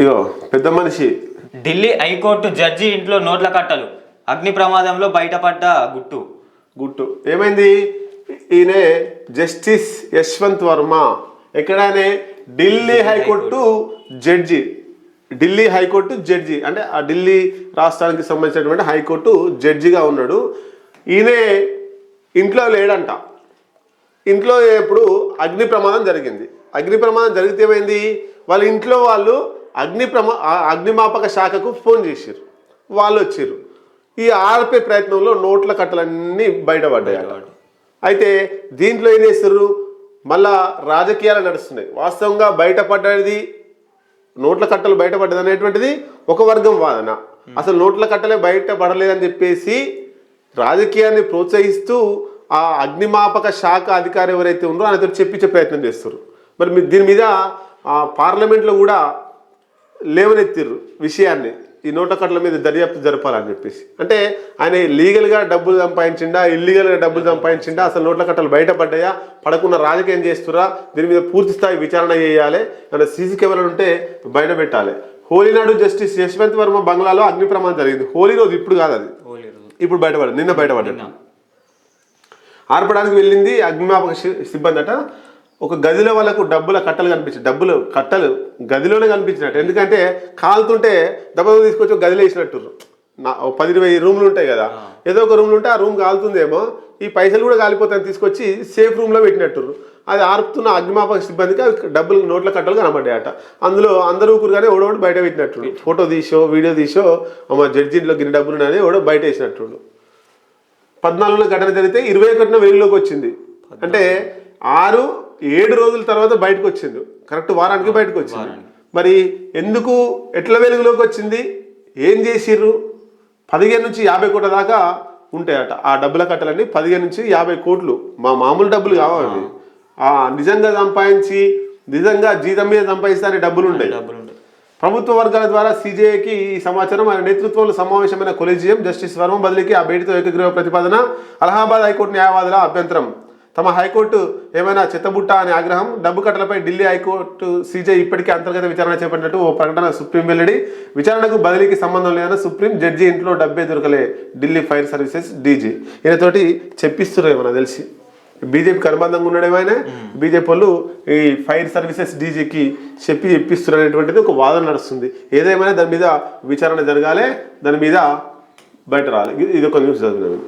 ఇగో పెద్ద మనిషి. Delhi high court judge ఇంట్లో నోట్ల కట్టలు. అగ్ని ప్రమాదంలో బయటపడ్డ గుట్టు. గుట్టు. ఏమైంది? ఈయన justice Yashwant Varma. ఎక్కడనే Delhi high court judge. Delhi high court judge. అంటే ఆ ఢిల్లీ రాష్ట్రానికి సంబంధించినటువంటి హైకోర్టు జడ్జిగా ఉన్నాడు. ఈయనే ఇంట్లో లేడంట. ఇంట్లో ఇప్పుడు అగ్ని ప్రమాదం జరిగింది. అగ్ని ప్రమాదం జరిగితే ఏమైంది? వాళ్ళ ఇంట్లో వాళ్ళు అగ్ని ప్రమా అగ్నిమాపక శాఖకు ఫోన్ చేశారు వాళ్ళు వచ్చారు ఈ ఆర్పే ప్రయత్నంలో నోట్ల కట్టలన్నీ బయటపడ్డాయి. అయితే దీంట్లో ఏం చేస్తారు మళ్ళా రాజకీయాలు నడుస్తున్నాయి. వాస్తవంగా బయటపడ్డది నోట్ల కట్టలు బయటపడ్డది అనేటువంటిది ఒక వర్గం వాదన. అసలు నోట్ల కట్టలే బయటపడలేదని చెప్పేసి రాజకీయాన్ని ప్రోత్సహిస్తూ ఆ అగ్నిమాపక శాఖ అధికారి ఎవరైతే ఉన్నారో ఆయనతో చెప్పించే ప్రయత్నం చేస్తారు మరి మీ- దీని మీద పార్లమెంట్లో కూడా లేవనెత్తిర్రు విషయాన్ని. ఈ నోట్ల కట్టల మీద దర్యాప్తు జరపాలని చెప్పేసి. అంటే ఆయన లీగల్గా డబ్బులు సంపాదించిండా ఇల్లీగల్గా డబ్బులు సంపాదించిండా అసలు నోట్ల కట్టలు బయటపడ్డాయా పడకుండా రాజకీయం చేస్తురా దీని మీద పూర్తి స్థాయి విచారణ చేయాలి మన సీసీ కెమెరాలు ఉంటే బయట పెట్టాలి. హోలీ నాడు జస్టిస్ యశ్వంత్ వర్మ బంగ్లాలో అగ్ని ప్రమాదం జరిగింది. హోలీ రోజు ఇప్పుడు కాదు అది. ఇప్పుడు బయటపడదు నిన్న బయటపడ్డది ఆర్పడానికి వెళ్ళింది అగ్నిమాపక సిబ్బంది అట. ఒక గదిలో వాళ్ళకు డబ్బుల కట్టలు కనిపించాయి డబ్బులు కట్టలు గదిలోనే కనిపించినట్టు. ఎందుకంటే కాలుతుంటే డబ్బులు తీసుకొచ్చి గదిలో వేసినట్టు నా పది ఇరవై రూమ్లు ఉంటాయి కదా. ఏదో ఒక రూమ్లు ఉంటే ఆ రూమ్ కాలుతుందేమో. ఈ పైసలు కూడా కాలిపోతాయని తీసుకొచ్చి సేఫ్ రూమ్లో పెట్టినట్టు అది ఆర్పుతున్న అగ్నిమాపక సిబ్బందికి అవి డబ్బులు నోట్ల కట్టలు కనబడ్డాయట. అందులో అందరూ ఊరుగానే ఓడోడు బయట పెట్టినట్టు ఫోటో తీసో వీడియో తీసో మా జడ్జిలో గిన్ని డబ్బులు ఉన్నాయని ఓడో బయట వేసినట్టు పద్నాలుగులో ఘటన జరిగితే ఇరవై ఒకటిన వెలుగులోకి వచ్చింది. అంటే ఆరు ఏడు రోజుల తర్వాత బయటకు వచ్చింది కరెక్ట్ వారానికి బయటకు వచ్చింది మరి ఎందుకు ఎట్ల వెలుగులోకి వచ్చింది? ఏం చేసిర్రు? పదిహేను నుంచి యాభై కోట్ల దాకా ఉంటాయట. ఆ డబ్బుల కట్టలన్నీ పదిహేను నుంచి యాభై కోట్లు. మా మామూలు డబ్బులు కావాలి ఆ. నిజంగా సంపాదించి నిజంగా జీతం మీద సంపాదిస్తానే డబ్బులు ఉంటాయి ప్రభుత్వ వర్గాల ద్వారా సీజేఐకి ఈ సమాచారం ఆయన నేతృత్వంలో సమావేశమైన కొలీజియం జస్టిస్ వర్మ బదిలీకి ఆ బయటితో ఏకగ్రీవ ప్రతిపాదన. అలహాబాద్ హైకోర్టు న్యాయవాదుల అభ్యంతరం. తమ హైకోర్టు ఏమైనా చెత్తబుట్ట అనే ఆగ్రహం డబ్బు కట్టలపై ఢిల్లీ హైకోర్టు సీజే ఇప్పటికే అంతర్గత విచారణ చేపట్టినట్టు ఓ ప్రకటన సుప్రీం వెల్లడి. విచారణకు బదిలీకి సంబంధం లేదని సుప్రీం జడ్జి ఇంట్లో డబ్బే దొరకలే ఢిల్లీ ఫైర్ సర్వీసెస్ డీజీ. ఈయనతోటి చెప్పిస్తున్నారు ఏమన్నా తెలిసి? బీజేపీకి అనుబంధంగా ఉండడమైనా బీజేపీ వాళ్ళు ఈ ఫైర్ సర్వీసెస్ డీజీకి చెప్పి ఇప్పిస్తున్నారు అనేటువంటిది ఒక వాదన నడుస్తుంది. ఏదేమైనా దాని మీద విచారణ జరగాలి దాని మీద బయట రావాలి ఇది- ఒక న్యూస్ చదివినాను